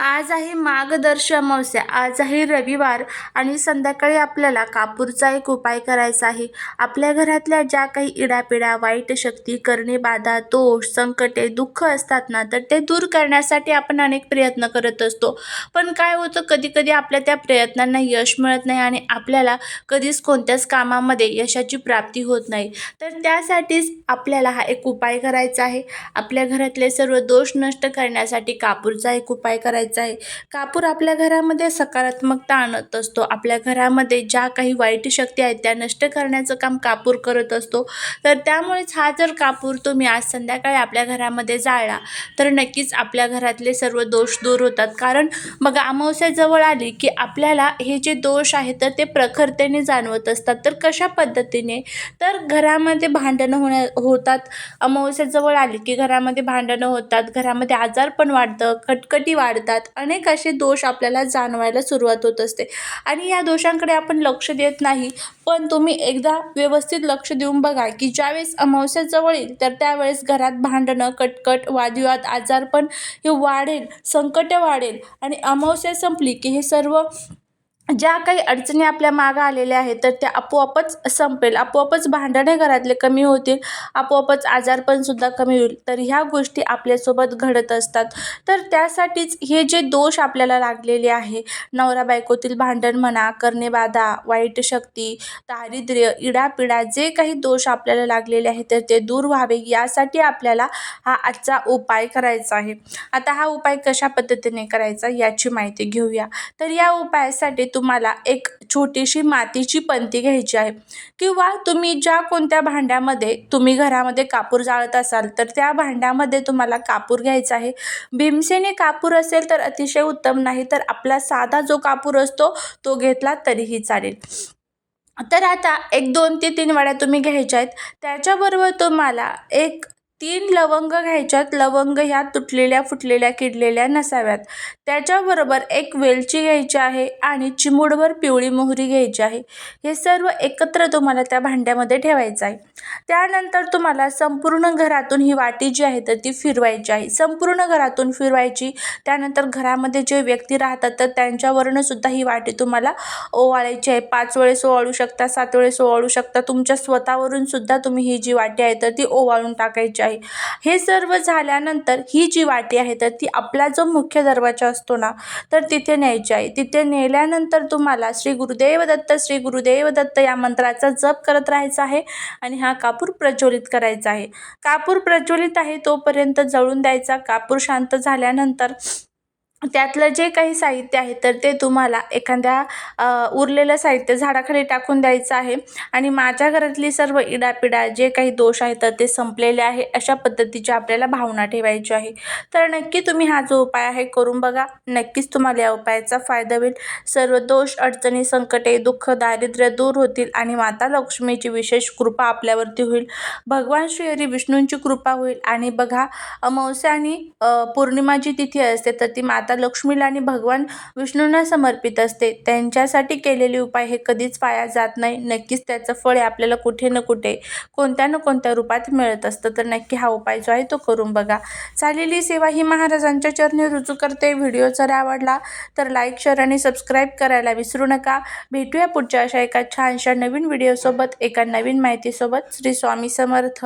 आज आहे मार्गदर्श अमावस्या आज आहे रविवार आणि संध्याकाळी आपल्याला कापूरचा एक उपाय करायचा आहे. आपल्या घरातल्या ज्या काही इडापिडा वाईट शक्ती करणे बाधा दोष संकटे दुःख असतात ना तर ते दूर करण्यासाठी आपण अनेक प्रयत्न करत असतो. पण काय होतं कधी कधी आपल्या त्या प्रयत्नांना यश मिळत नाही आणि आपल्याला कधीच कोणत्याच कामामध्ये यशाची प्राप्ती होत नाही. तर त्यासाठीच आपल्याला हा एक उपाय करायचा आहे. आपल्या घरातले सर्व दोष नष्ट करण्यासाठी कापूरचा एक उपाय करायचा आहे. कापूर आपल्या घरामध्ये सकारात्मकता आणत असतो. आपल्या घरामध्ये ज्या काही वाईट शक्ती आहेत त्या नष्ट करण्याचं काम कापूर करत असतो. तर त्यामुळेच हा जर कापूर तुम्ही आज संध्याकाळी आपल्या घरामध्ये जाळला तर नक्कीच आपल्या घरातले सर्व दोष दूर होतात. कारण बघा अमावस्या जवळ आली की आपल्याला हे जे दोष आहेत तर ते प्रखरतेने जाणवत असतात. तर कशा पद्धतीने? तर घरामध्ये भांडणं होण्या होतात. अमावस्या जवळ आली की घरामध्ये भांडणं होतात. घरामध्ये आजार पण वाढतं खटखटी वाढतात. अनेक असे दोष आपल्याला जाणवायला सुरुवात होत असते. आणि या दोषांकडे आपण लक्ष देत नाही पण तुम्ही एकदा व्यवस्थित लक्ष देऊन बघा की ज्यावेळेस अमावस्या जवळ येईल तर त्यावेळेस घरात भांडणं कटकट वादविवाद आजारपण हे वाढेल संकट वाढेल. आणि अमावस्या संपली की हे सर्व ज्या काही अडचणी आपल्या मागं आलेल्या आहेत तर त्या आपोआपच संपेल. आपोआपच भांडणे घरातले कमी होतील. आपोआपच आजारपणसुद्धा कमी होईल. तर ह्या गोष्टी आपल्यासोबत घडत असतात. तर त्यासाठीच हे जे दोष आपल्याला लागलेले आहे नवरा बायकोतील भांडण म्हणा कर्णेबाधा वाईट शक्ती दारिद्र्य इडापिडा जे काही दोष आपल्याला लागलेले आहेत तर ते दूर व्हावे. यासाठी आपल्याला हा आजचा उपाय करायचा आहे. आता हा उपाय कशा पद्धतीने करायचा याची माहिती घेऊया. तर या उपायासाठी तुम्हाला एक छोटीशी मातीची पंती घ्यायची आहे. किंवा तुम्ही ज्या कोणत्या भांड्यामध्ये तुम्ही घरामध्ये कापूर जाळत असाल तर त्या भांड्यामध्ये तुम्हाला कापूर घ्यायचा आहे. भीमसेने कापूर असेल तर अतिशय उत्तम नाही तर आपला साधा जो कापूर असतो तो घेतला तरीही चालेल. तर आता एक दोन ते तीन वड्या तुम्ही घ्यायच्या आहेत. त्याच्याबरोबर तुम्हाला एक तीन लवंग घ्यायच्यात. लवंग ह्या तुटलेल्या फुटलेल्या किडलेल्या नसाव्यात. त्याच्याबरोबर एक वेलची घ्यायची आहे आणि चिमूडभर पिवळी मोहरी घ्यायची आहे. हे सर्व एकत्र तुम्हाला त्या भांड्यामध्ये ठेवायचं आहे. त्यानंतर तुम्हाला संपूर्ण घरातून ही वाटी जी आहे तर ती फिरवायची आहे. संपूर्ण घरातून फिरवायची त्यानंतर घरामध्ये जे व्यक्ती राहतात तर त्यांच्यावरनं सुद्धा ही वाटी तुम्हाला ओवाळायची आहे. पाच वेळेस ओवाळू शकता सात वेळेस ओवाळू शकता. तुमच्या स्वतःवरून सुद्धा तुम्ही ही जी वाटी आहे तर ती ओवाळून टाकायची आहे. हे सर्व झाल्यानंतर ही जी वाटी आहे तर ती आपला जो मुख्य दरवाजा असतो ना तर तिथे न्यायची आहे. तिथे नेल्यानंतर तुम्हाला श्री गुरुदेव दत्त श्री गुरुदेव दत्त या मंत्राचा जप करत राहायचा आहे आणि हा कापूर प्रज्वलित करायचा आहे. कापूर प्रज्वलित आहे तोपर्यंत जळून द्यायचा. कापूर शांत झाल्यानंतर त्यातलं जे काही साहित्य आहे तर ते तुम्हाला एखाद्या उरलेलं साहित्य झाडाखाली टाकून द्यायचं आहे. आणि माझ्या घरातली सर्व इडापिडा जे काही दोष आहेत तर ते संपलेले आहे अशा पद्धतीची आपल्याला भावना ठेवायची आहे. तर नक्की तुम्ही हा जो उपाय आहे करून बघा. नक्कीच तुम्हाला या उपायाचा फायदा होईल. सर्व दोष अडचणी संकटे दुःख दारिद्र्य दूर होतील आणि माता लक्ष्मीची विशेष कृपा आपल्यावरती होईल. भगवान श्रीहरी विष्णूंची कृपा होईल. आणि बघा अमावस्या आणि पौर्णिमाची पौर्णिमा जी तिथी असते तर ती माता लक्ष्मीला आणि भगवान विष्णूंना समर्पित असते. त्यांच्यासाठी केलेले उपाय हे कधीच पाया जात नाही. नक्कीच त्याचं फळ हे आपल्याला कुठे न कुठे कोणत्या न कोणत्या रूपात मिळत असतं. तर नक्की हा उपाय जो आहे तो करून बघा. चालेली सेवा ही महाराजांच्या चरणी रुजू करते. व्हिडिओ जर आवडला तर लाईक शेअर आणि सबस्क्राईब करायला विसरू नका. भेटूया पुढच्या अशा एका छानशा नवीन व्हिडिओसोबत एका नवीन माहितीसोबत. श्री स्वामी समर्थ.